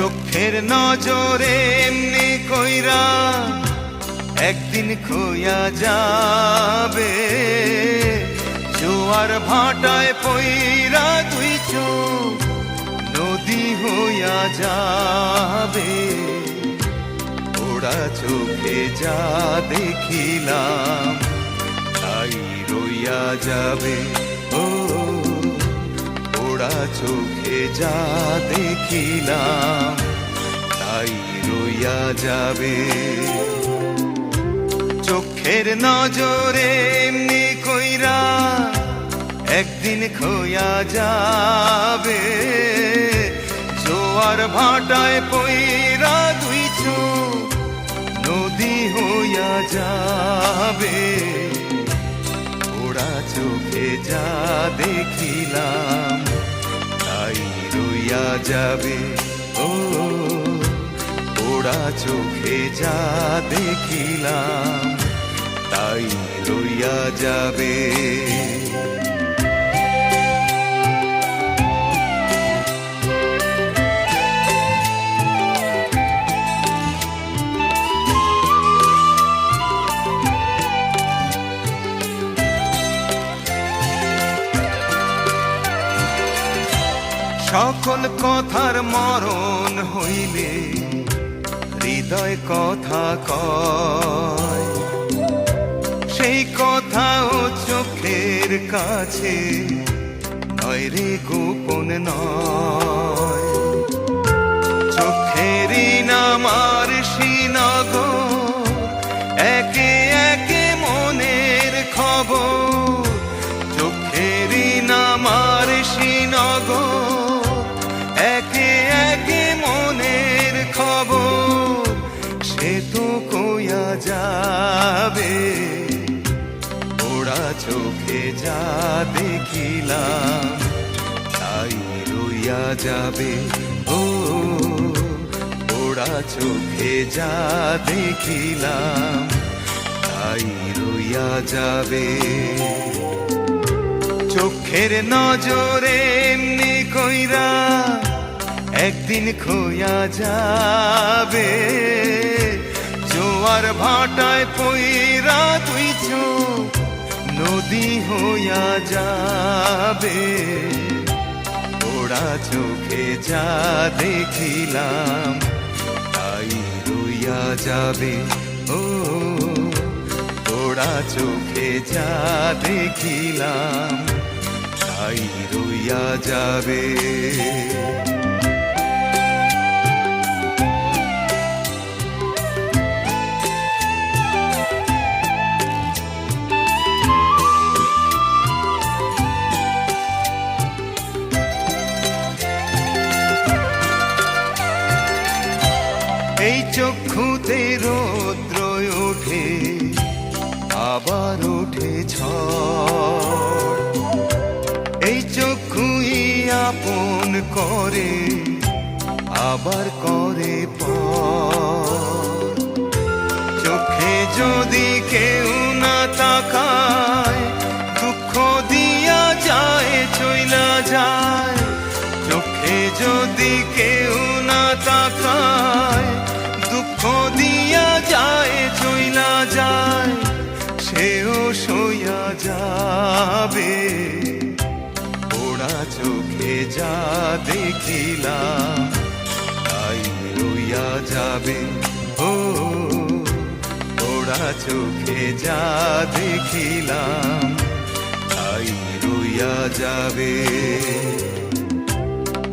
চোখের নজরে এমনি কইরা একদিন খোয়া যাবে। জোয়ার ভাটায় পইরা দুই চোখ নদী হইয়া যাবে। ওরা চোখে যা দেখিলাম, তাই রইয়া যাবে। ও চোখে যা দেখিলাম, তাই রইয়া যাবে। চোখের নজরে এমনি কইরা একদিন খোয়া যাবে। জোয়ার ভাটায় পইরা দুই চোখ নদী হইয়া যাবে। ওরা চোখে যা দেখিলাম রইয়া যাবে। ও ওরা চোখে যা দেখিলাম তাই লইয়া যাবে। সকল কথার মরণ হইলে হৃদয় কথা কয়। সেই কথাও চোখের কাছে নয় রে, গোপন নয়। যাবে। ওরা চোখে যা দেখিলাম, তাই রইয়া যাবে। ও, ওরা চোখে যা দেখিলাম, তাই রইয়া যাবে। চোখের নজরে এমনি কইরা একদিন খোয়া যাবে। জোয়ার ভাটায় পইরা তুই নদী হইয়া যাবে। ওরা চোখে যা দেখিলাম, তাই রইয়া যাবে। ও ওরা চোখে যা দেখিলাম, তাই রইয়া যাবে। চক্ষুতে রৌদ্র ওঠে, আবার ওঠে ঝড়। এই চক্ষুই আপন করে, আবার করে চোখে যদি কেউ না তাকায়, দুঃখ দিয়া যায়, চইলা যায়। চোখে যদি কেউ যায়, সেও সইয়া যাবে। ওরা চোখে যা দেখিলাম তাই রইয়া যাবে। ও ওরা চোখে যা দেখিলাম, তাই রইয়া যাবে।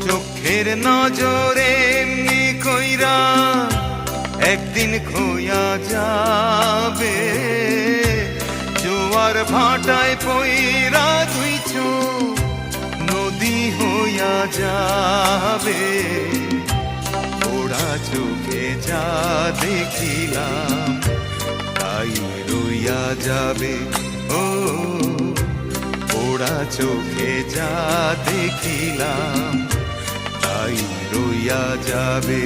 চোখের নজরে কইরা একদিন খোয়া যাবে। জোয়ার ভাটায় পইরা চোখ নদী হইয়া যাবে। ওরা চোখে যা দেখিলাম, তাই রইয়া যাবে। ও ওরা চোখে যা দেখিলাম, তাই রইয়া যাবে।